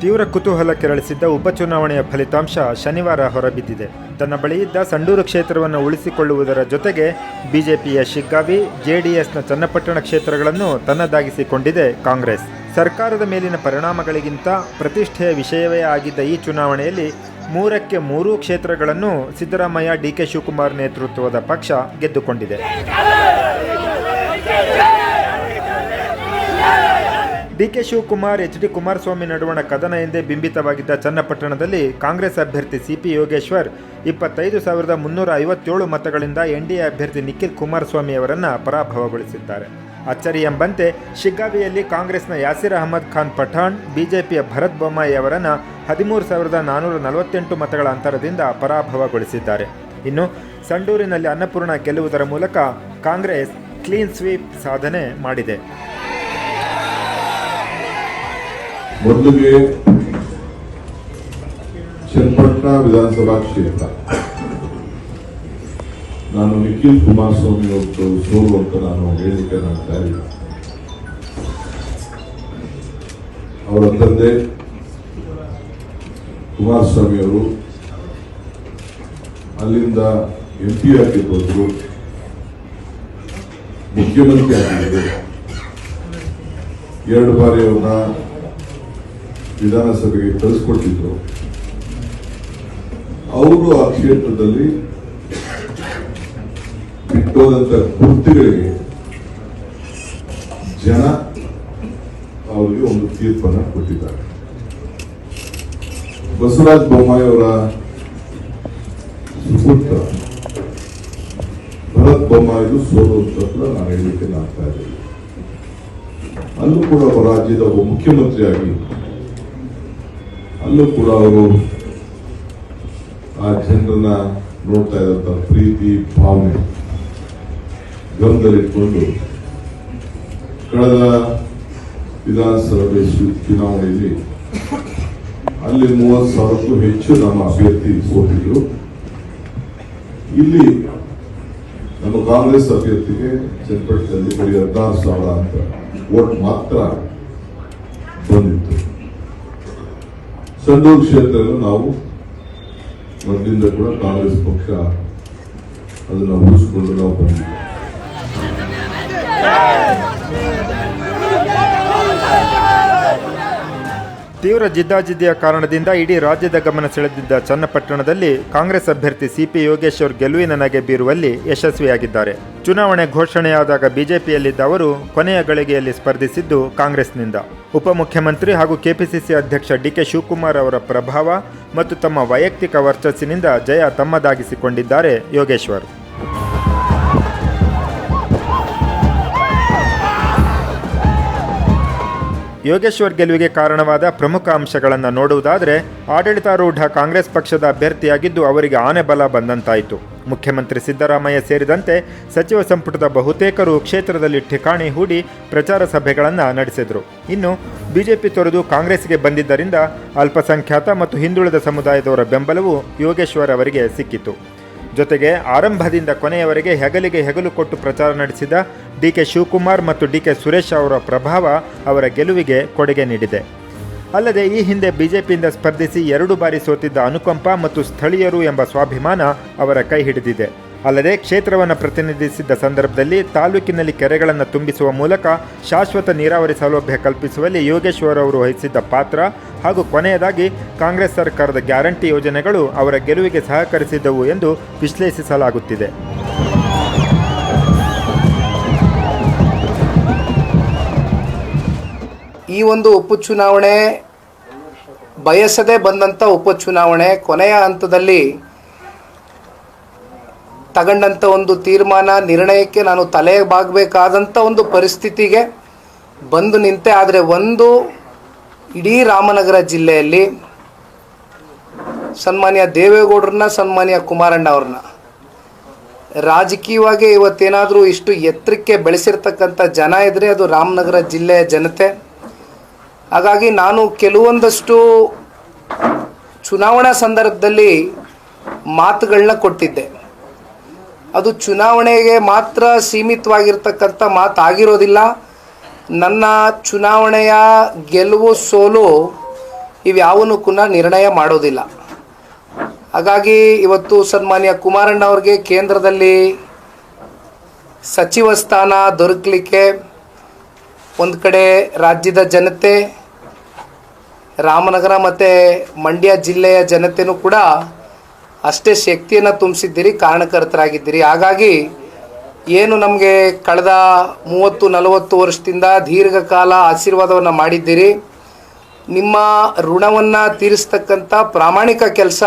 ತೀವ್ರ ಕುತೂಹಲ ಕೆರಳಿಸಿದ್ದ ಉಪಚುನಾವಣೆಯ ಫಲಿತಾಂಶ ಶನಿವಾರ ಹೊರಬಿದ್ದಿದೆ. ತನ್ನ ಬಳಿಯಿದ್ದ ಸಂಡೂರು ಕ್ಷೇತ್ರವನ್ನು ಉಳಿಸಿಕೊಳ್ಳುವುದರ ಜೊತೆಗೆ ಬಿಜೆಪಿಯ ಶಿಗ್ಗಾವಿ, ಜೆಡಿಎಸ್ನ ಚನ್ನಪಟ್ಟಣ ಕ್ಷೇತ್ರಗಳನ್ನು ತನ್ನದಾಗಿಸಿಕೊಂಡಿದೆ ಕಾಂಗ್ರೆಸ್. ಸರ್ಕಾರದ ಮೇಲಿನ ಪರಿಣಾಮಗಳಿಗಿಂತ ಪ್ರತಿಷ್ಠೆಯ ವಿಷಯವೇ ಆಗಿದ್ದ ಈ ಚುನಾವಣೆಯಲ್ಲಿ ಮೂರಕ್ಕೆ ಮೂರು ಕ್ಷೇತ್ರಗಳನ್ನು ಸಿದ್ದರಾಮಯ್ಯ ಡಿಕೆ ಶಿವಕುಮಾರ್ ನೇತೃತ್ವದ ಪಕ್ಷ ಗೆದ್ದುಕೊಂಡಿದೆ. ಡಿಕೆ ಶಿವಕುಮಾರ್, ಎಚ್ ಡಿ ಕುಮಾರಸ್ವಾಮಿ ನಡುವಣ ಕದನ ಎಂದೇ ಬಿಂಬಿತವಾಗಿದ್ದ ಚನ್ನಪಟ್ಟಣದಲ್ಲಿ ಕಾಂಗ್ರೆಸ್ ಅಭ್ಯರ್ಥಿ ಸಿಪಿ ಯೋಗೇಶ್ವರ್, ಇಪ್ಪತ್ತೈದು ಸಾವಿರದ ಮುನ್ನೂರ ಐವತ್ತೇಳು ಮತಗಳಿಂದ ಎನ್ಡಿಎ ಅಭ್ಯರ್ಥಿ ನಿಖಿಲ್ ಕುಮಾರಸ್ವಾಮಿ ಅವರನ್ನು ಪರಾಭವಗೊಳಿಸಿದ್ದಾರೆ. ಅಚ್ಚರಿ ಎಂಬಂತೆ ಶಿಗ್ಗಾವಿಯಲ್ಲಿ ಕಾಂಗ್ರೆಸ್ನ ಯಾಸಿರ್ ಅಹಮದ್ ಖಾನ್ ಪಠಾಣ್, ಬಿಜೆಪಿಯ ಭರತ್ ಬೊಮ್ಮಾಯಿ ಅವರನ್ನು ಹದಿಮೂರು ಸಾವಿರದ ನಾನ್ನೂರ ನಲವತ್ತೆಂಟು ಮತಗಳ ಅಂತರದಿಂದ ಪರಾಭವಗೊಳಿಸಿದ್ದಾರೆ. ಇನ್ನು ಸಂಡೂರಿನಲ್ಲಿ ಅನ್ನಪೂರ್ಣ ಗೆಲ್ಲುವುದರ ಮೂಲಕ ಕಾಂಗ್ರೆಸ್ ಕ್ಲೀನ್ ಸ್ವೀಪ್ ಸಾಧನೆ ಮಾಡಿದೆ. ಮೊದಲಿಗೆ ಚನ್ನಪಟ್ಟಣ ವಿಧಾನಸಭಾ ಕ್ಷೇತ್ರ. ನಾನು ನಿಖಿಲ್ ಕುಮಾರಸ್ವಾಮಿ ಅವರು ಸೋಲು ಅಂತ ನಾನು ಹೇಳಿಕೆ ನಾನು ಇಲ್ಲ ಅವರ ತಂದೆ ಕುಮಾರಸ್ವಾಮಿ ಅವರು ಅಲ್ಲಿಂದ ಎಂ ಪಿ ಆಗಿ ಬಂದರು ಮುಖ್ಯಮಂತ್ರಿ ಆಗಿದ್ದರು. ಎರಡು ಬಾರಿ ಅವ್ರನ್ನ ವಿಧಾನಸಭೆಗೆ ಕಳಿಸ್ಕೊಟ್ಟಿದ್ರು. ಅವರು ಆ ಕ್ಷೇತ್ರದಲ್ಲಿ ಬಿಟ್ಟೋದಂತ ಕುರ್ತಿಗಳಿಗೆ ಜನ ಅವರಿಗೆ ಒಂದು ತೀರ್ಪನ್ನು ಕೊಟ್ಟಿದ್ದಾರೆ. ಬಸವರಾಜ ಬೊಮ್ಮಾಯಿ ಅವರ ಸುಪುತ್ರ, ಭರತ್ ಬೊಮ್ಮಾಯಿದು ಸೋಲು ಅಂತ ನಾನು ಹೇಳಲಿಕ್ಕೆ ಆಗ್ತಾ ಇದ್ದೀನಿ ಅಲ್ಲೂ ಕೂಡ ರಾಜ್ಯದ ಒಬ್ಬ ಮುಖ್ಯಮಂತ್ರಿಯಾಗಿ ಅಲ್ಲೂ ಕೂಡ ಅವರು ಆ ಜನರನ್ನ ನೋಡ್ತಾ ಇದ್ದಂಥ ಪ್ರೀತಿ, ಭಾವನೆ ಗಮನದಲ್ಲಿಟ್ಕೊಂಡು ಕಳೆದ ವಿಧಾನಸಭೆ ಚುನಾವಣೆಯಲ್ಲಿ ಅಲ್ಲಿ ಮೂವತ್ತು ಸಾವಿರಕ್ಕೂ ಹೆಚ್ಚು ನಮ್ಮ ಅಭ್ಯರ್ಥಿ ಸೋತಿದ್ರು ಇಲ್ಲಿ ನಮ್ಮ ಕಾಂಗ್ರೆಸ್ ಅಭ್ಯರ್ಥಿಗೆ ಚನ್ನಪಟ್ಟಣದಲ್ಲಿ ಬರೀ ಹದಿನಾರು ಸಾವಿರ ಅಂತ ಓಟ್ ಮಾತ್ರ ಬಂದಿತ್ತು. ಸಂಡೂರು ಕ್ಷೇತ್ರವನ್ನು ನಾವು ಮೊದಲಿಂದ ಕೂಡ ಕಾಂಗ್ರೆಸ್ ಪಕ್ಷ ಅದನ್ನು ಉಳಿಸಿಕೊಂಡು ನಾವು ಬಂದಿದ್ದೇವೆ. ತೀವ್ರ ಜಿದ್ದಾಜಿದ್ದಿಯ ಕಾರಣದಿಂದ ಇಡೀ ರಾಜ್ಯದ ಗಮನ ಸೆಳೆದಿದ್ದ ಚನ್ನಪಟ್ಟಣದಲ್ಲಿ ಕಾಂಗ್ರೆಸ್ ಅಭ್ಯರ್ಥಿ ಸಿಪಿ ಯೋಗೇಶ್ವರ್ ಗೆಲುವಿನ ನಗೆ ಬೀರುವಲ್ಲಿ ಯಶಸ್ವಿಯಾಗಿದ್ದಾರೆ. ಚುನಾವಣೆ ಘೋಷಣೆಯಾದಾಗ ಬಿಜೆಪಿಯಲ್ಲಿದ್ದ ಅವರು ಕೊನೆಯ ಗಳಿಗೆಯಲ್ಲಿ ಸ್ಪರ್ಧಿಸಿದ್ದು ಕಾಂಗ್ರೆಸ್ನಿಂದ. ಉಪಮುಖ್ಯಮಂತ್ರಿ ಹಾಗೂ ಕೆಪಿಸಿಸಿ ಅಧ್ಯಕ್ಷ ಡಿಕೆ ಶಿವಕುಮಾರ್ ಅವರ ಪ್ರಭಾವ ಮತ್ತು ತಮ್ಮ ವೈಯಕ್ತಿಕ ವರ್ಚಸ್ಸಿನಿಂದ ಜಯ ತಮ್ಮದಾಗಿಸಿಕೊಂಡಿದ್ದಾರೆ ಯೋಗೇಶ್ವರ್. ಯೋಗೇಶ್ವರ್ ಗೆಲುವಿಗೆ ಕಾರಣವಾದ ಪ್ರಮುಖ ಅಂಶಗಳನ್ನು ನೋಡುವುದಾದರೆ, ಆಡಳಿತಾರೂಢ ಕಾಂಗ್ರೆಸ್ ಪಕ್ಷದ ಅಭ್ಯರ್ಥಿಯಾಗಿದ್ದು ಅವರಿಗೆ ಆನೆಬಲ ಬಂದಂತಾಯಿತು. ಮುಖ್ಯಮಂತ್ರಿ ಸಿದ್ದರಾಮಯ್ಯ ಸೇರಿದಂತೆ ಸಚಿವ ಸಂಪುಟದ ಬಹುತೇಕರು ಕ್ಷೇತ್ರದಲ್ಲಿ ಠಿಕಾಣಿ ಹೂಡಿ ಪ್ರಚಾರ ಸಭೆಗಳನ್ನು ನಡೆಸಿದರು. ಇನ್ನು ಬಿಜೆಪಿ ತೊರೆದು ಕಾಂಗ್ರೆಸ್ಗೆ ಬಂದಿದ್ದರಿಂದ ಅಲ್ಪಸಂಖ್ಯಾತ ಮತ್ತು ಹಿಂದುಳಿದ ಸಮುದಾಯದವರ ಬೆಂಬಲವು ಯೋಗೇಶ್ವರ್ ಅವರಿಗೆ ಸಿಕ್ಕಿತು ಜೊತೆಗೆ ಆರಂಭದಿಂದ ಕೊನೆಯವರೆಗೆ ಹೆಗಲಿಗೆ ಹೆಗಲು ಕೊಟ್ಟು ಪ್ರಚಾರ ನಡೆಸಿದ ಡಿ ಕೆ ಶಿವಕುಮಾರ್ ಮತ್ತು ಡಿ ಕೆ ಸುರೇಶ್ ಅವರ ಪ್ರಭಾವ ಅವರ ಗೆಲುವಿಗೆ ಕೊಡುಗೆ ನೀಡಿದೆ. ಅಲ್ಲದೆ ಈ ಹಿಂದೆ ಬಿಜೆಪಿಯಿಂದ ಸ್ಪರ್ಧಿಸಿ ಎರಡು ಬಾರಿ ಸೋತಿದ್ದ ಅನುಕಂಪ ಮತ್ತು ಸ್ಥಳೀಯರು ಎಂಬ ಸ್ವಾಭಿಮಾನ ಅವರ ಕೈ ಹಿಡಿದಿದೆ. ಅಲ್ಲದೆ ಕ್ಷೇತ್ರವನ್ನು ಪ್ರತಿನಿಧಿಸಿದ್ದ ಸಂದರ್ಭದಲ್ಲಿ ತಾಲೂಕಿನಲ್ಲಿ ಕೆರೆಗಳನ್ನು ತುಂಬಿಸುವ ಮೂಲಕ ಶಾಶ್ವತ ನೀರಾವರಿ ಸೌಲಭ್ಯ ಕಲ್ಪಿಸುವಲ್ಲಿ ಯೋಗೇಶ್ವರ್ ಅವರು ವಹಿಸಿದ್ದ ಪಾತ್ರ ಹಾಗೂ ಕೊನೆಯದಾಗಿ ಕಾಂಗ್ರೆಸ್ ಸರ್ಕಾರದ ಗ್ಯಾರಂಟಿ ಯೋಜನೆಗಳು ಅವರ ಗೆಲುವಿಗೆ ಸಹಕರಿಸಿದ್ದವು ಎಂದು ವಿಶ್ಲೇಷಿಸಲಾಗುತ್ತಿದೆ. ಈ ಒಂದು ಉಪಚುನಾವಣೆ ಬಯಸದೆ ಬಂದಂಥ ಉಪಚುನಾವಣೆ ಕೊನೆಯ ಹಂತದಲ್ಲಿ ತಗೊಂಡಂಥ ಒಂದು ತೀರ್ಮಾನ, ನಿರ್ಣಯಕ್ಕೆ ನಾನು ತಲೆ ಬಾಗಬೇಕಾದಂಥ ಒಂದು ಪರಿಸ್ಥಿತಿಗೆ ಬಂದು ನಿಂತೆ. ಆದರೆ ಒಂದು ಇಡೀ ರಾಮನಗರ ಜಿಲ್ಲೆಯಲ್ಲಿ ಸನ್ಮಾನ್ಯ ದೇವೇಗೌಡರನ್ನ, ಸನ್ಮಾನ್ಯ ಕುಮಾರಣ್ಣ ಅವ್ರನ್ನ ರಾಜಕೀಯವಾಗಿ ಇವತ್ತೇನಾದರೂ ಇಷ್ಟು ಎತ್ತರಕ್ಕೆ ಬೆಳೆಸಿರ್ತಕ್ಕಂಥ ಜನ ಇದ್ದರೆ ಅದು ರಾಮನಗರ ಜಿಲ್ಲೆಯ ಜನತೆ. ಹಾಗಾಗಿ ನಾನು ಕೆಲವೊಂದಷ್ಟು ಚುನಾವಣಾ ಸಂದರ್ಭದಲ್ಲಿ ಮಾತುಗಳನ್ನ ಕೊಟ್ಟಿದ್ದೆ. ಅದು ಚುನಾವಣೆಗೆ ಮಾತ್ರ ಸೀಮಿತವಾಗಿರ್ತಕ್ಕಂಥ ಮಾತಾಗಿರೋದಿಲ್ಲ. ನನ್ನ ಚುನಾವಣೆಯ ಗೆಲುವು ಸೋಲು ಇವ್ಯಾವನ್ನೂ ಕೂಡ ನಿರ್ಣಯ ಮಾಡೋದಿಲ್ಲ. ಹಾಗಾಗಿ ಇವತ್ತು ಸನ್ಮಾನ್ಯ ಕುಮಾರಣ್ಣ ಅವ್ರಿಗೆ ಕೇಂದ್ರದಲ್ಲಿ ಸಚಿವ ಸ್ಥಾನ ದೊರಕಲಿಕ್ಕೆ ಒಂದು ಕಡೆ ರಾಜ್ಯದ ಜನತೆ, ರಾಮನಗರ ಮತ್ತು ಮಂಡ್ಯ ಜಿಲ್ಲೆಯ ಜನತೆನೂ ಕೂಡ ಅಷ್ಟೇ ಶಕ್ತಿಯನ್ನು ತುಂಬಿಸಿದ್ದೀರಿ, ಕಾರಣಕರ್ತರಾಗಿದ್ದೀರಿ. ಹಾಗಾಗಿ ಏನು ನಮಗೆ ಕಳೆದ ಮೂವತ್ತು, ನಲವತ್ತು ವರ್ಷದಿಂದ ದೀರ್ಘಕಾಲ ಆಶೀರ್ವಾದವನ್ನು ಮಾಡಿದ್ದೀರಿ. ನಿಮ್ಮ ಋಣವನ್ನು ತೀರಿಸ್ತಕ್ಕಂಥ ಪ್ರಾಮಾಣಿಕ ಕೆಲಸ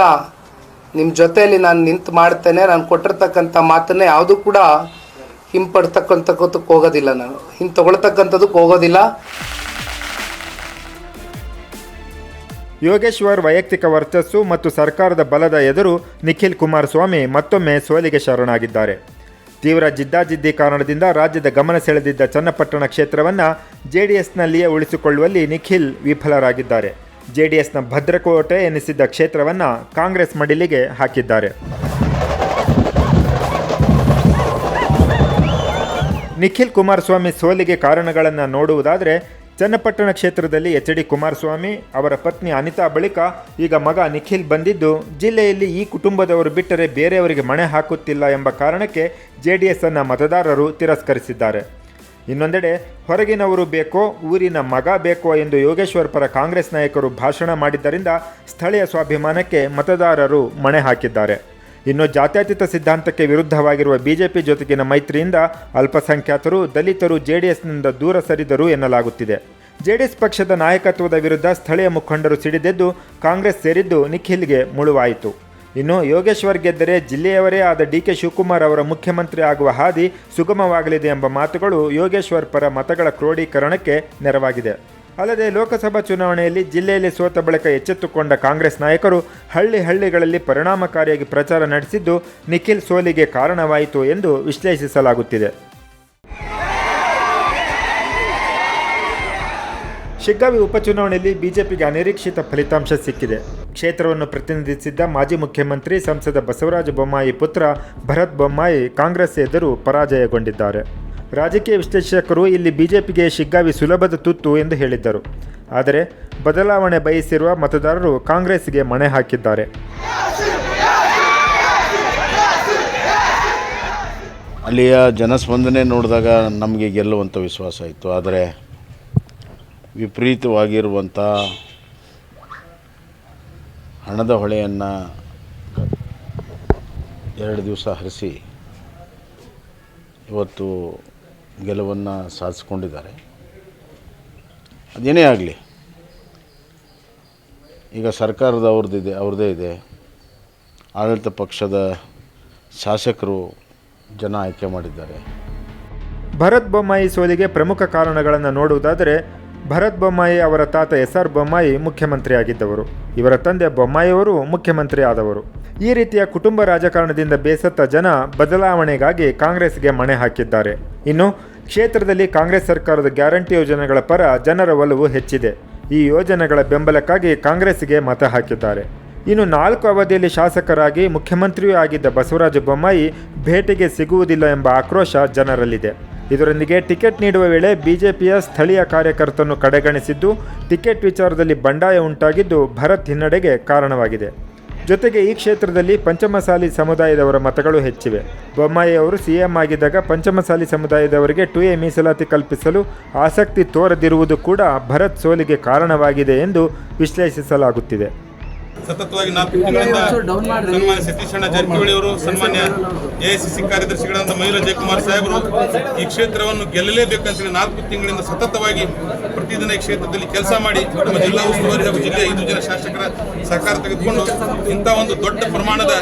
ನಿಮ್ಮ ಜೊತೆಯಲ್ಲಿ ನಾನು ನಿಂತು ಮಾಡ್ತೇನೆ. ನಾನು ಕೊಟ್ಟಿರ್ತಕ್ಕಂಥ ಮಾತನ್ನು ಯಾವುದೂ ಕೂಡ ಹಿಂಪಡ್ತಕ್ಕಂಥಕ್ಕಂಥಕ್ಕೆ ಹೋಗೋದಿಲ್ಲ ನಾನು. ಹಿಂಗೆ ತಗೊಳ್ತಕ್ಕಂಥದ್ದಕ್ಕೆ ಹೋಗೋದಿಲ್ಲ. ಯೋಗೇಶ್ವರ್ ವೈಯಕ್ತಿಕ ವರ್ಚಸ್ಸು ಮತ್ತು ಸರ್ಕಾರದ ಬಲದ ಎದುರು ನಿಖಿಲ್ ಕುಮಾರಸ್ವಾಮಿ ಮತ್ತೊಮ್ಮೆ ಸೋಲಿಗೆ ಶರಣಾಗಿದ್ದಾರೆ. ತೀವ್ರ ಜಿದ್ದಾಜಿದ್ದಿ ಕಾರಣದಿಂದ ರಾಜ್ಯದ ಗಮನ ಸೆಳೆದಿದ್ದ ಚನ್ನಪಟ್ಟಣ ಕ್ಷೇತ್ರವನ್ನು ಜೆಡಿಎಸ್ನಲ್ಲಿಯೇ ಉಳಿಸಿಕೊಳ್ಳುವಲ್ಲಿ ನಿಖಿಲ್ ವಿಫಲರಾಗಿದ್ದಾರೆ. ಜೆಡಿಎಸ್ನ ಭದ್ರಕೋಟೆ ಎನಿಸಿದ್ದ ಕ್ಷೇತ್ರವನ್ನು ಕಾಂಗ್ರೆಸ್ ಮಡಿಲಿಗೆ ಹಾಕಿದ್ದಾರೆ. ನಿಖಿಲ್ ಕುಮಾರಸ್ವಾಮಿ ಸೋಲಿಗೆ ಕಾರಣಗಳನ್ನು ನೋಡುವುದಾದರೆ ಚನ್ನಪಟ್ಟಣ ಕ್ಷೇತ್ರದಲ್ಲಿ ಎಚ್ ಡಿ ಕುಮಾರಸ್ವಾಮಿ ಅವರ ಪತ್ನಿ ಅನಿತಾ ಬಳಿಕ ಈಗ ಮಗ ನಿಖಿಲ್ ಬಂದಿದ್ದು, ಜಿಲ್ಲೆಯಲ್ಲಿ ಈ ಕುಟುಂಬದವರು ಬಿಟ್ಟರೆ ಬೇರೆಯವರಿಗೆ ಮಣೆ ಹಾಕುತ್ತಿಲ್ಲ ಎಂಬ ಕಾರಣಕ್ಕೆ ಜೆ ಡಿ ಎಸ್ಸನ್ನು ಮತದಾರರು ತಿರಸ್ಕರಿಸಿದ್ದಾರೆ. ಇನ್ನೊಂದೆಡೆ, ಹೊರಗಿನವರು ಬೇಕೋ, ಊರಿನ ಮಗ ಬೇಕೋ ಎಂದು ಯೋಗೇಶ್ವರ್ ಪರ ಕಾಂಗ್ರೆಸ್ ನಾಯಕರು ಭಾಷಣ ಮಾಡಿದ್ದರಿಂದ ಸ್ಥಳೀಯ ಸ್ವಾಭಿಮಾನಕ್ಕೆ ಮತದಾರರು ಮಣೆ ಹಾಕಿದ್ದಾರೆ. ಇನ್ನು ಜಾತ್ಯತೀತ ಸಿದ್ಧಾಂತಕ್ಕೆ ವಿರುದ್ಧವಾಗಿರುವ ಬಿಜೆಪಿ ಜೊತೆಗಿನ ಮೈತ್ರಿಯಿಂದ ಅಲ್ಪಸಂಖ್ಯಾತರು, ದಲಿತರು, ಜೆಡಿಎಸ್ನಿಂದ ದೂರ ಸರಿದರು ಎನ್ನಲಾಗುತ್ತಿದೆ. ಜೆಡಿಎಸ್ ಪಕ್ಷದ ನಾಯಕತ್ವದ ವಿರುದ್ಧ ಸ್ಥಳೀಯ ಮುಖಂಡರು ಸಿಡಿದೆದ್ದು ಕಾಂಗ್ರೆಸ್ ಸೇರಿದ್ದು ನಿಖಿಲ್ಗೆ ಮುಳುವಾಯಿತು. ಇನ್ನು ಯೋಗೇಶ್ವರ್ ಗೆದ್ದರೆ ಜಿಲ್ಲೆಯವರೇ ಆದ ಡಿ ಕೆ ಶಿವಕುಮಾರ್ ಅವರ ಮುಖ್ಯಮಂತ್ರಿ ಆಗುವ ಹಾದಿ ಸುಗಮವಾಗಲಿದೆ ಎಂಬ ಮಾತುಗಳು ಯೋಗೇಶ್ವರ್ ಪರ ಮತಗಳ ಕ್ರೋಢೀಕರಣಕ್ಕೆ ನೆರವಾಗಿದೆ. ಅಲ್ಲದೆ ಲೋಕಸಭಾ ಚುನಾವಣೆಯಲ್ಲಿ ಜಿಲ್ಲೆಯಲ್ಲಿ ಸೋತ ಬಳಿಕ ಎಚ್ಚೆತ್ತುಕೊಂಡ ಕಾಂಗ್ರೆಸ್ ನಾಯಕರು ಹಳ್ಳಿ ಹಳ್ಳಿಗಳಲ್ಲಿ ಪರಿಣಾಮಕಾರಿಯಾಗಿ ಪ್ರಚಾರ ನಡೆಸಿದ್ದು ನಿಖಿಲ್ ಸೋಲಿಗೆ ಕಾರಣವಾಯಿತು ಎಂದು ವಿಶ್ಲೇಷಿಸಲಾಗುತ್ತಿದೆ. ಶಿಗ್ಗಾವಿ ಉಪಚುನಾವಣೆಯಲ್ಲಿ ಬಿಜೆಪಿಗೆ ಅನಿರೀಕ್ಷಿತ ಫಲಿತಾಂಶ ಸಿಕ್ಕಿದೆ. ಕ್ಷೇತ್ರವನ್ನು ಪ್ರತಿನಿಧಿಸಿದ್ದ ಮಾಜಿ ಮುಖ್ಯಮಂತ್ರಿ ಸಂಸದ ಬಸವರಾಜ ಬೊಮ್ಮಾಯಿ ಪುತ್ರ ಭರತ್ ಬೊಮ್ಮಾಯಿ ಕಾಂಗ್ರೆಸ್ ಎದುರು ಪರಾಜಯಗೊಂಡಿದ್ದಾರೆ. ರಾಜಕೀಯ ವಿಶ್ಲೇಷಕರು ಇಲ್ಲಿ ಬಿಜೆಪಿಗೆ ಶಿಗ್ಗಾವಿ ಸುಲಭದ ತುತ್ತು ಎಂದು ಹೇಳಿದ್ದರು. ಆದರೆ ಬದಲಾವಣೆ ಬಯಸಿರುವ ಮತದಾರರು ಕಾಂಗ್ರೆಸ್ಗೆ ಮಣೆ ಹಾಕಿದ್ದಾರೆ. ಅಲ್ಲಿಯ ಜನಸ್ಪಂದನೆ ನೋಡಿದಾಗ ನಮಗೆ ಗೆಲ್ಲುವಂಥ ವಿಶ್ವಾಸ ಇತ್ತು. ಆದರೆ ವಿಪರೀತವಾಗಿರುವಂಥ ಹಣದ ಹೊಳೆಯನ್ನು ಎರಡು ದಿವಸ ಹರಿಸಿ ಇವತ್ತು ಗೆಲುವನ್ನು ಸಾಧಿಸ್ಕೊಂಡಿದ್ದಾರೆ. ಅದೇನೇ ಆಗಲಿ, ಈಗ ಸರ್ಕಾರದ ಅವ್ರದ್ದಿದೆ, ಅವ್ರದ್ದೇ ಇದೆ. ಆಡಳಿತ ಪಕ್ಷದ ಶಾಸಕರು ಜನ ಆಯ್ಕೆ ಮಾಡಿದ್ದಾರೆ. ಭರತ್ ಬೊಮ್ಮಾಯಿ ಸೋಲಿಗೆ ಪ್ರಮುಖ ಕಾರಣಗಳನ್ನು ನೋಡುವುದಾದರೆ, ಭರತ್ ಬೊಮ್ಮಾಯಿ ಅವರ ತಾತ ಎಸ್ ಆರ್ ಬೊಮ್ಮಾಯಿ ಮುಖ್ಯಮಂತ್ರಿಯಾಗಿದ್ದವರು. ಇವರ ತಂದೆ ಬೊಮ್ಮಾಯಿಯವರು ಮುಖ್ಯಮಂತ್ರಿ ಆದವರು ಈ ರೀತಿಯ ಕುಟುಂಬ ರಾಜಕಾರಣದಿಂದ ಬೇಸತ್ತ ಜನ ಬದಲಾವಣೆಗಾಗಿ ಕಾಂಗ್ರೆಸ್ಗೆ ಮಣೆ ಹಾಕಿದ್ದಾರೆ. ಇನ್ನು ಕ್ಷೇತ್ರದಲ್ಲಿ ಕಾಂಗ್ರೆಸ್ ಸರ್ಕಾರದ ಗ್ಯಾರಂಟಿ ಯೋಜನೆಗಳ ಪರ ಜನರ ಒಲವು ಹೆಚ್ಚಿದೆ. ಈ ಯೋಜನೆಗಳ ಬೆಂಬಲಕ್ಕಾಗಿ ಕಾಂಗ್ರೆಸ್ಗೆ ಮತ ಹಾಕಿದ್ದಾರೆ. ಇನ್ನು ನಾಲ್ಕು ಅವಧಿಯಲ್ಲಿ ಶಾಸಕರಾಗಿ ಮುಖ್ಯಮಂತ್ರಿಯೂ ಆಗಿದ್ದ ಬಸವರಾಜ ಬೊಮ್ಮಾಯಿ ಭೇಟಿಗೆ ಸಿಗುವುದಿಲ್ಲ ಎಂಬ ಆಕ್ರೋಶ ಜನರಲ್ಲಿದೆ. ಇದರೊಂದಿಗೆ ಟಿಕೆಟ್ ನೀಡುವ ವೇಳೆ ಬಿಜೆಪಿಯ ಸ್ಥಳೀಯ ಕಾರ್ಯಕರ್ತರನ್ನು ಕಡೆಗಣಿಸಿದ್ದು, ಟಿಕೆಟ್ ವಿಚಾರದಲ್ಲಿ ಬಂಡಾಯ ಉಂಟಾಗಿದ್ದು ಭರತ್ ಹಿನ್ನಡೆಗೆ ಕಾರಣವಾಗಿದೆ. ಜೊತೆಗೆ ಈ ಕ್ಷೇತ್ರದಲ್ಲಿ ಪಂಚಮಸಾಲಿ ಸಮುದಾಯದವರ ಮತಗಳು ಹೆಚ್ಚಿವೆ. ಬೊಮ್ಮಾಯಿ ಅವರು ಸಿಎಂ ಆಗಿದ್ದಾಗ ಪಂಚಮಸಾಲಿ ಸಮುದಾಯದವರಿಗೆ ಟು ಎ ಮೀಸಲಾತಿ ಕಲ್ಪಿಸಲು ಆಸಕ್ತಿ ತೋರದಿರುವುದು ಕೂಡ ಭರತ್ ಸೋಲಿಗೆ ಕಾರಣವಾಗಿದೆ ಎಂದು ವಿಶ್ಲೇಷಿಸಲಾಗುತ್ತಿದೆ. ಸತತವಾಗಿ ತಿಂಗಳಿಂದ ಸನ್ಮಾನ್ಯ ಸತೀಶ್ ಅಣ್ಣ ಜಾರಕಿಹೊಳಿ ಅವರು, ಸನ್ಮಾನ್ಯ ಎಐಸಿಸಿ ಕಾರ್ಯದರ್ಶಿಗಳಾದ ಮಯೂರ ಜಯಕುಮಾರ್ ಸಾಹೇಬರು ಈ ಕ್ಷೇತ್ರವನ್ನು ಗೆಲ್ಲಲೇಬೇಕಂತೇಳಿ ನಾಲ್ಕು ತಿಂಗಳಿಂದ ಸತತವಾಗಿ ಪ್ರತಿದಿನ ಈ ಕ್ಷೇತ್ರದಲ್ಲಿ ಕೆಲಸ ಮಾಡಿ ನಮ್ಮ ಜಿಲ್ಲಾ ಉಸ್ತುವಾರಿ ಹಾಗೂ ಜಿಲ್ಲೆಯ ಐದು ಜನ ಶಾಸಕರ ಸಹಕಾರ ತೆಗೆದುಕೊಂಡು ಇಂಥ ಒಂದು ದೊಡ್ಡ ಪ್ರಮಾಣದ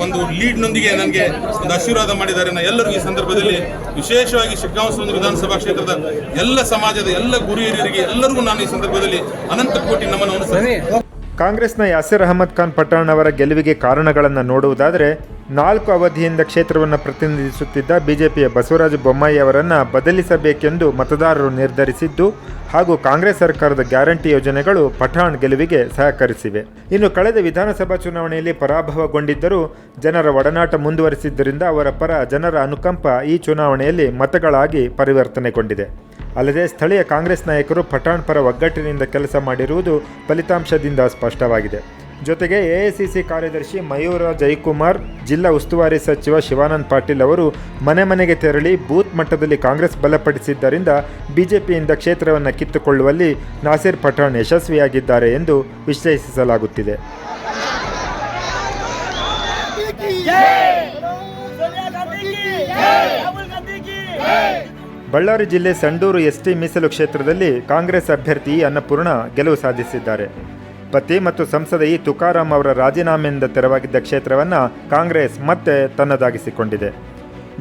ಒಂದು ಲೀಡ್ನೊಂದಿಗೆ ನನಗೆ ಒಂದು ಆಶೀರ್ವಾದ ಮಾಡಿದ್ದಾರೆ ನಾನು ಎಲ್ಲರಿಗೂ ಈ ಸಂದರ್ಭದಲ್ಲಿ ವಿಶೇಷವಾಗಿ ಶಿಗ್ಗಾಂವ ವಿಧಾನಸಭಾ ಕ್ಷೇತ್ರದ ಎಲ್ಲ ಸಮಾಜದ ಎಲ್ಲ ಗುರು ಹಿರಿಯರಿಗೆ ಎಲ್ಲರಿಗೂ ನಾನು ಈ ಸಂದರ್ಭದಲ್ಲಿ ಅನಂತ ಕೋಟಿ ಸಲ್ಲಿಸುತ್ತೇನೆ. ಕಾಂಗ್ರೆಸ್ನ ಯಾಸಿರ್ ಅಹಮದ್ ಖಾನ್ ಪಠಾಣ್ ಅವರ ಗೆಲುವಿಗೆ ಕಾರಣಗಳನ್ನು ನೋಡುವುದಾದರೆ ನಾಲ್ಕು ಅವಧಿಯಿಂದ ಕ್ಷೇತ್ರವನ್ನು ಪ್ರತಿನಿಧಿಸುತ್ತಿದ್ದ ಬಿಜೆಪಿಯ ಬಸವರಾಜ ಬೊಮ್ಮಾಯಿ ಅವರನ್ನು ಬದಲಿಸಬೇಕೆಂದು ಮತದಾರರು ನಿರ್ಧರಿಸಿದ್ದು ಹಾಗೂ ಕಾಂಗ್ರೆಸ್ ಸರ್ಕಾರದ ಗ್ಯಾರಂಟಿ ಯೋಜನೆಗಳು ಪಠಾಣ್ ಗೆಲುವಿಗೆ ಸಹಕರಿಸಿವೆ. ಇನ್ನು ಕಳೆದ ವಿಧಾನಸಭಾ ಚುನಾವಣೆಯಲ್ಲಿ ಪರಾಭವಗೊಂಡಿದ್ದರೂ ಜನರ ಒಡನಾಟ ಮುಂದುವರಿಸಿದ್ದರಿಂದ ಅವರ ಪರ ಜನರ ಅನುಕಂಪ ಈ ಚುನಾವಣೆಯಲ್ಲಿ ಮತಗಳಾಗಿ ಪರಿವರ್ತನೆಗೊಂಡಿದೆ. ಅಲ್ಲದೆ ಸ್ಥಳೀಯ ಕಾಂಗ್ರೆಸ್ ನಾಯಕರು ಪಠಾಣ್ ಪರ ಒಗ್ಗಟ್ಟಿನಿಂದ ಕೆಲಸ ಮಾಡಿರುವುದು ಫಲಿತಾಂಶದಿಂದ ಸ್ಪಷ್ಟವಾಗಿದೆ. ಜೊತೆಗೆ ಎಐಸಿಸಿ ಕಾರ್ಯದರ್ಶಿ ಮಯೂರ ಜಯಕುಮಾರ್ ಜಿಲ್ಲಾ ಉಸ್ತುವಾರಿ ಸಚಿವ ಶಿವಾನಂದ್ ಪಾಟೀಲ್ ಅವರು ಮನೆ ಮನೆಗೆ ತೆರಳಿ ಬೂತ್ ಮಟ್ಟದಲ್ಲಿ ಕಾಂಗ್ರೆಸ್ ಬಲಪಡಿಸಿದ್ದರಿಂದ ಬಿಜೆಪಿಯಿಂದ ಕ್ಷೇತ್ರವನ್ನು ಕಿತ್ತುಕೊಳ್ಳುವಲ್ಲಿ ನಾಸೀರ್ ಪಠಾಣ್ ಯಶಸ್ವಿಯಾಗಿದ್ದಾರೆ ಎಂದು ವಿಶ್ಲೇಷಿಸಲಾಗುತ್ತಿದೆ. ಬಳ್ಳಾರಿ ಜಿಲ್ಲೆ ಸಂಡೂರು ಎಸ್ಟಿ ಮೀಸಲು ಕ್ಷೇತ್ರದಲ್ಲಿ ಕಾಂಗ್ರೆಸ್ ಅಭ್ಯರ್ಥಿ ಅನ್ನಪೂರ್ಣ ಗೆಲುವು ಸಾಧಿಸಿದ್ದಾರೆ. ಪತಿ ಮತ್ತು ಸಂಸದ ಈ ತುಕಾರಾಂ ಅವರ ರಾಜೀನಾಮೆಯಿಂದ ತೆರವಾಗಿದ್ದ ಕ್ಷೇತ್ರವನ್ನು ಕಾಂಗ್ರೆಸ್ ಮತ್ತೆ ತನ್ನದಾಗಿಸಿಕೊಂಡಿದೆ.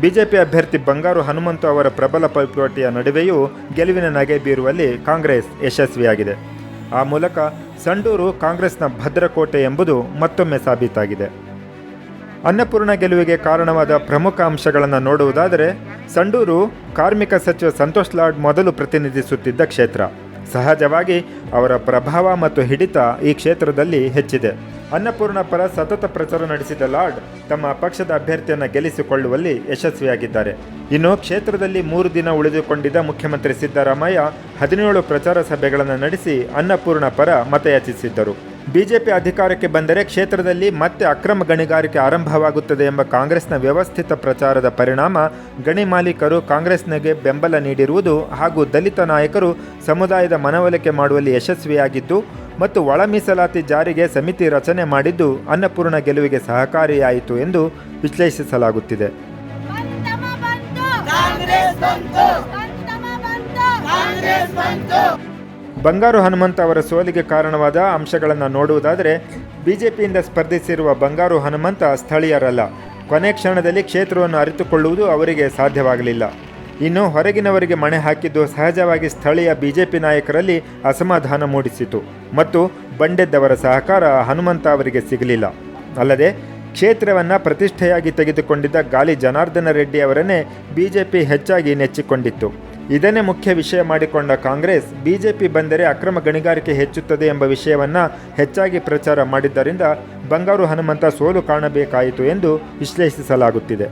ಬಿಜೆಪಿ ಅಭ್ಯರ್ಥಿ ಬಂಗಾರು ಹನುಮಂತು ಅವರ ಪ್ರಬಲ ಪೈಪೋಟಿಯ ನಡುವೆಯೂ ಗೆಲುವಿನ ನಗೆ ಬೀರುವಲ್ಲಿ ಕಾಂಗ್ರೆಸ್ ಯಶಸ್ವಿಯಾಗಿದೆ. ಆ ಮೂಲಕ ಸಂಡೂರು ಕಾಂಗ್ರೆಸ್ನ ಭದ್ರಕೋಟೆ ಎಂಬುದು ಮತ್ತೊಮ್ಮೆ ಸಾಬೀತಾಗಿದೆ. ಅನ್ನಪೂರ್ಣ ಗೆಲುವಿಗೆ ಕಾರಣವಾದ ಪ್ರಮುಖ ಅಂಶಗಳನ್ನು ನೋಡುವುದಾದರೆ, ಸಂಡೂರು ಕಾರ್ಮಿಕ ಸಚಿವ ಸಂತೋಷ್ ಲಾಡ್ ಮೊದಲು ಪ್ರತಿನಿಧಿಸುತ್ತಿದ್ದ ಕ್ಷೇತ್ರ. ಸಹಜವಾಗಿ ಅವರ ಪ್ರಭಾವ ಮತ್ತು ಹಿಡಿತ ಈ ಕ್ಷೇತ್ರದಲ್ಲಿ ಹೆಚ್ಚಿದೆ. ಅನ್ನಪೂರ್ಣ ಪರ ಸತತ ಪ್ರಚಾರ ನಡೆಸಿದ ಲಾರ್ಡ್ ತಮ್ಮ ಪಕ್ಷದ ಅಭ್ಯರ್ಥಿಯನ್ನು ಗೆಲ್ಲಿಸಿಕೊಳ್ಳುವಲ್ಲಿ ಯಶಸ್ವಿಯಾಗಿದ್ದಾರೆ. ಇನ್ನು ಕ್ಷೇತ್ರದಲ್ಲಿ ಮೂರು ದಿನ ಉಳಿದುಕೊಂಡಿದ್ದ ಮುಖ್ಯಮಂತ್ರಿ ಸಿದ್ದರಾಮಯ್ಯ ಹದಿನೇಳು ಪ್ರಚಾರ ಸಭೆಗಳನ್ನು ನಡೆಸಿ ಅನ್ನಪೂರ್ಣ ಪರ ಮತಯಾಚಿಸಿದ್ದರು. ಬಿಜೆಪಿ ಅಧಿಕಾರಕ್ಕೆ ಬಂದರೆ ಕ್ಷೇತ್ರದಲ್ಲಿ ಮತ್ತೆ ಅಕ್ರಮ ಗಣಿಗಾರಿಕೆ ಆರಂಭವಾಗುತ್ತದೆ ಎಂಬ ಕಾಂಗ್ರೆಸ್ನ ವ್ಯವಸ್ಥಿತ ಪ್ರಚಾರದ ಪರಿಣಾಮ ಗಣಿ ಮಾಲೀಕರು ಕಾಂಗ್ರೆಸ್ನಿಗೆ ಬೆಂಬಲ ನೀಡಿರುವುದು ಹಾಗೂ ದಲಿತ ನಾಯಕರು ಸಮುದಾಯದ ಮನವೊಲಿಕೆ ಮಾಡುವಲ್ಲಿ ಯಶಸ್ವಿಯಾಗಿದ್ದು ಮತ್ತು ಒಳ ಮೀಸಲಾತಿ ಜಾರಿಗೆ ಸಮಿತಿ ರಚನೆ ಮಾಡಿದ್ದು ಅನ್ನಪೂರ್ಣ ಗೆಲುವಿಗೆ ಸಹಕಾರಿಯಾಯಿತು ಎಂದು ವಿಶ್ಲೇಷಿಸಲಾಗುತ್ತಿದೆ. ಬಂಗಾರು ಹನುಮಂತ ಅವರ ಸೋಲಿಗೆ ಕಾರಣವಾದ ಅಂಶಗಳನ್ನು ನೋಡುವುದಾದರೆ, ಬಿಜೆಪಿಯಿಂದ ಸ್ಪರ್ಧಿಸಿರುವ ಬಂಗಾರು ಹನುಮಂತ ಸ್ಥಳೀಯರಲ್ಲ. ಕೊನೆ ಕ್ಷಣದಲ್ಲಿ ಕ್ಷೇತ್ರವನ್ನು ಅರಿತುಕೊಳ್ಳುವುದು ಅವರಿಗೆ ಸಾಧ್ಯವಾಗಲಿಲ್ಲ. ಇನ್ನು ಹೊರಗಿನವರಿಗೆ ಮಣೆ ಹಾಕಿದ್ದು ಸಹಜವಾಗಿ ಸ್ಥಳೀಯ ಬಿಜೆಪಿ ನಾಯಕರಲ್ಲಿ ಅಸಮಾಧಾನ ಮೂಡಿಸಿತು. ಮತ್ತು ಬಂಡೆದ್ದವರ ಸಹಕಾರ ಹನುಮಂತ ಅವರಿಗೆ ಸಿಗಲಿಲ್ಲ. ಅಲ್ಲದೆ, ಕ್ಷೇತ್ರವನ್ನು ಪ್ರತಿಷ್ಠೆಯಾಗಿ ತೆಗೆದುಕೊಂಡಿದ್ದ ಗಾಲಿ ಜನಾರ್ದನ ರೆಡ್ಡಿ ಅವರನ್ನೇ ಬಿಜೆಪಿ ಹೆಚ್ಚಾಗಿ ನೆಚ್ಚಿಕೊಂಡಿತ್ತು. ಇದನ್ನೇ ಮುಖ್ಯ ವಿಷಯ ಮಾಡಿಕೊಂಡ ಕಾಂಗ್ರೆಸ್, ಬಿಜೆಪಿ ಬಂದರೆ ಅಕ್ರಮ ಗಣಿಗಾರಿಕೆ ಹೆಚ್ಚುತ್ತದೆ ಎಂಬ ವಿಷಯವನ್ನು ಹೆಚ್ಚಾಗಿ ಪ್ರಚಾರ ಮಾಡಿದ್ದರಿಂದ ಬಂಗಾರು ಹನುಮಂತ ಸೋಲು ಕಾಣಬೇಕಾಯಿತು ಎಂದು ವಿಶ್ಲೇಷಿಸಲಾಗುತ್ತಿದೆ.